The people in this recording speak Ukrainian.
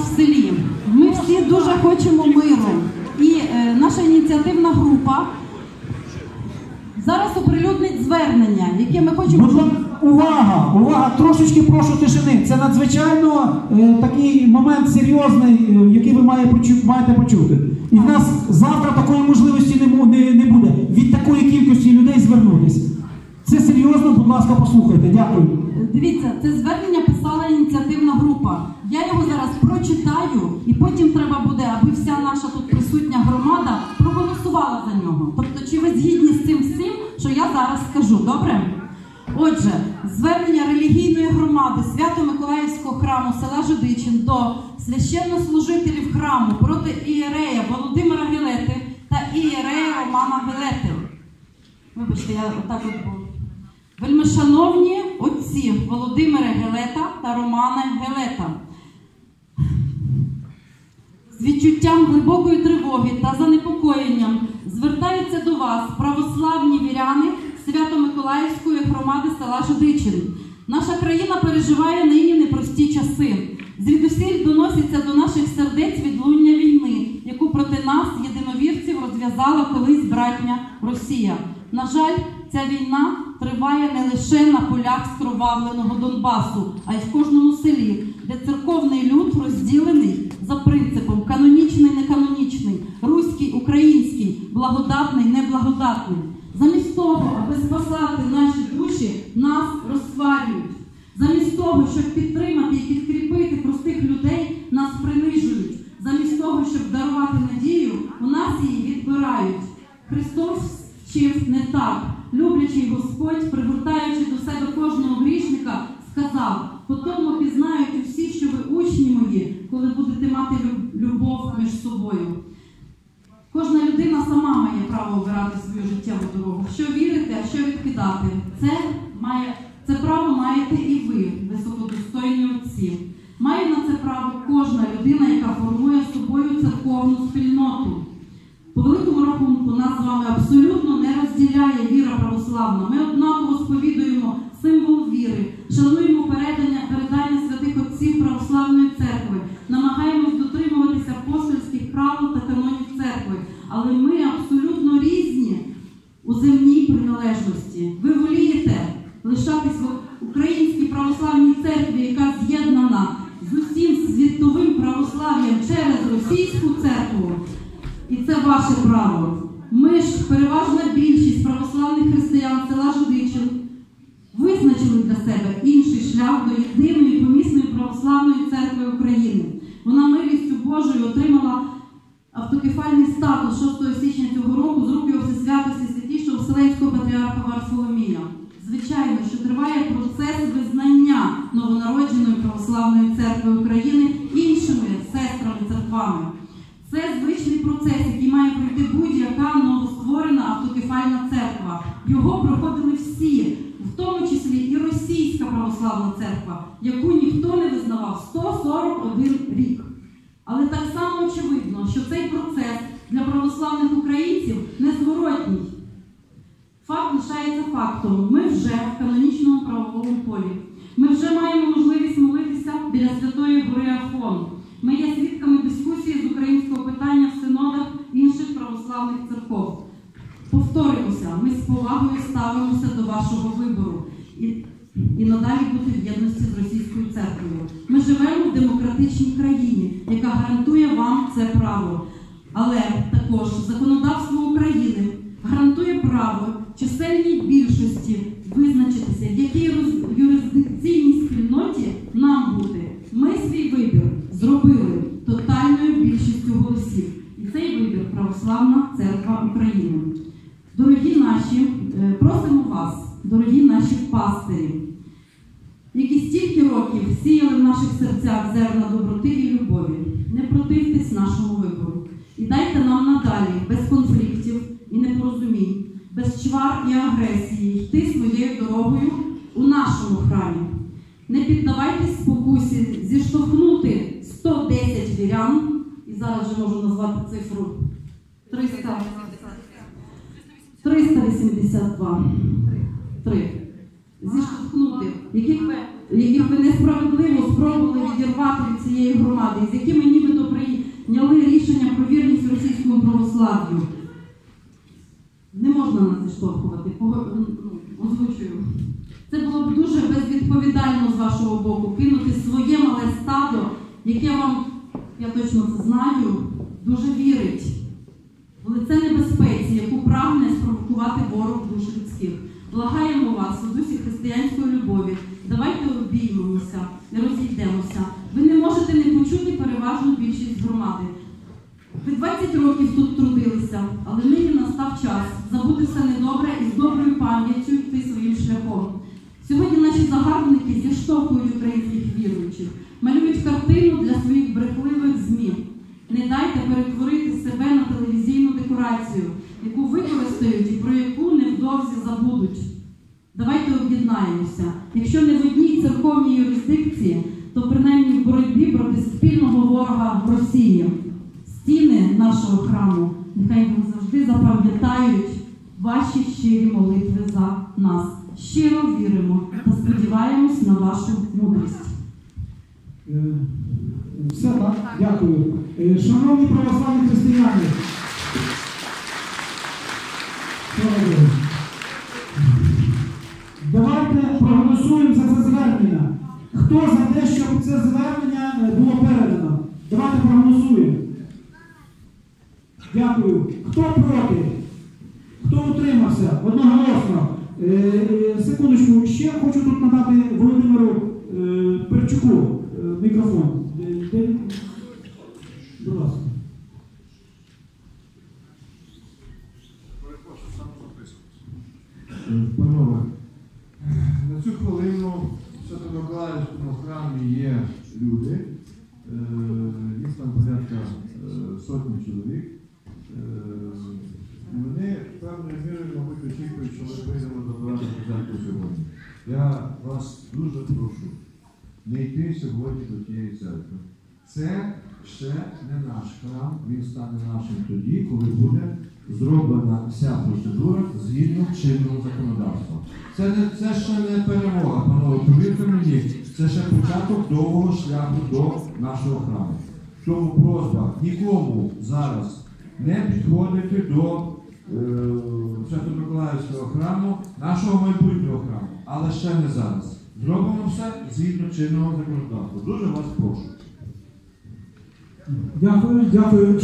в селі. Ми всі дуже хочемо миру. І е, наша ініціативна група зараз оприлюднить звернення, яке ми хочемо. Будь увага! Увага! Трошечки прошу тишини. Це надзвичайно е, такий момент серйозний, е, який ви має почу- маєте почути. І в нас завтра такої можливості не, му- не, не буде від такої кількості людей звернутися. Це серйозно, будь ласка, послухайте. Дякую. Дивіться, це звернення писала ініціативна група. Я його скажу, добре? Отже, звернення релігійної громади Свято-Миколаївського храму села Жидичин до священнослужителів храму проти ієрея Володимира Гелети та ієрея Романа Гелети. Вибачте, я отак от був. Вельмишановні отці Володимира Гелета та Романа Гелета. З відчуттям глибокої тривоги та занепокоєнням звертаються до вас православні віряни Свято-Миколаївської громади села Жидичин. Наша країна переживає нині непрості часи. Звідусіль доноситься до наших сердець відлуння війни, яку проти нас, єдиновірців, розв'язала колись братня Росія. На жаль, ця війна триває не лише на полях скровавленого Донбасу, а й в кожному селі, де церковний люд розділений за принципом канонічний, неканонічний, того, щоб підтримати і підкріпити простих людей, нас принижують. Замість того, щоб дарувати надію, у нас її відбирають. Христос вчив не так. Люблячий Господь, пригортаючи до себе кожного грішника, сказав: по тому пізнають усі, що ви учні мої, коли будете мати любов між собою. Кожна людина сама має право обирати свою життєву дорогу. Що вірити, а що відкидати. Це має це право маєте і ви, ваше право. Ми ж, переважна більшість православних християн села Жудичин, визначили для себе інший шлях до єдиної помісної православної церкви України. Вона милістю Божою отримала автокефальний статус 6 січня цього року з рук його всесвятості святішого Вселенського патріарха Варфоломія. Звичайно, що триває процес визнання новонародженої православної церкви України іншими сестрами церквами. Православна церква, яку ніхто не визнавав 141 рік. Але так само очевидно, що цей процес для православних українців незворотній. Факт лишається фактом. Ми вже в канонічному правовому полі. Ми вже маємо можливість молитися біля Святої Гори Афон. Ми є свідками дискусії з українського питання в синодах інших православних церков. Повторюємося, ми з повагою ставимося до вашого вибору і, і надалі бути в єдності з російською церквою. Ми живемо в демократичній країні, яка гарантує вам це право. Але також законодавство України гарантує право чисельній більшості визначитися, в якій юрисдикційній спільноті нам бути. Ми свій вибір зробили тотальною більшістю голосів. І цей вибір православна церква України. Дорогі наші, е, просимо вас, дорогі наші пастирі, стільки років сіяли в наших серцях зерна доброти і любові. Не противтесь нашому вибору. І дайте нам надалі, без конфліктів і непорозумінь, без чвар і агресії йти своєю дорогою у нашому храмі. Не піддавайтесь спокусі зіштовхнути 110 вірян, і зараз вже можу назвати цифру 300, 382. 3. Зіштовхнути, яких ви яких ви несправедливо спробували відірвати від цієї громади, з якими нібито прийняли рішення про вірність російському православ'ю. Не можна нас зіштовхувати, ну, озвучую. Це було б дуже безвідповідально з вашого боку кинути своє мале стадо, яке вам, я точно це знаю, дуже вірить в лице небезпеці, яку прагне спровокувати ворог душ людських. Благаємо вас у дусі християнської любові. Обіймемося і розійдемося. Ви не можете не почути переважну більшість громади. Ви 20 років тут трудилися, але нині настав час забути все недобре і з доброю пам'яттю йти своїм шляхом. Сьогодні наші загарбники зіштовхують українських віруючих, малюють картину для своїх брехливих ЗМІ. Не дайте перетворити себе на телевізійну декорацію, яку використають і про яку невдовзі забудуть. Давайте об'єднаємося. Якщо не в одній церковній юрисдикції, то принаймні в боротьбі проти спільного ворога Росії. Стіни нашого храму нехай вам завжди запам'ятають ваші щирі молитви за нас. Щиро віримо та сподіваємось на вашу мудрість. Е, Все так, дякую. Е, Шановні православні християни. Проголосуємо за це звернення. Хто за те, щоб це звернення е, було передано? Давайте проголосуємо. Дякую. Хто проти? Хто утримався? Одноголосно. Е, е, секундочку, ще хочу тут надати Володимиру Перчуку мікрофон. Будь ласка. Панове, цю хвилину в Свято-Миколаївському храмі є люди, е, їх там порядка е, сотні чоловік. Е, Вони певною мірою, мабуть, очікують, що ми прийдемо забирати початку сьогодні. Я вас дуже прошу не йти сьогодні до тієї церкви. Це ще не наш храм, він стане нашим тоді, коли буде зроблена вся процедура згідно чинного законодавства. Це, не, це ще не перемога, панове, повірте мені, це ще початок довгого шляху до нашого храму. Тому просьба нікому зараз не підходити до е, Свято-Миколаївського храму, нашого майбутнього храму, але ще не зараз. Зробимо все згідно чинного законодавства. Дуже вас прошу. Дякую, дякую.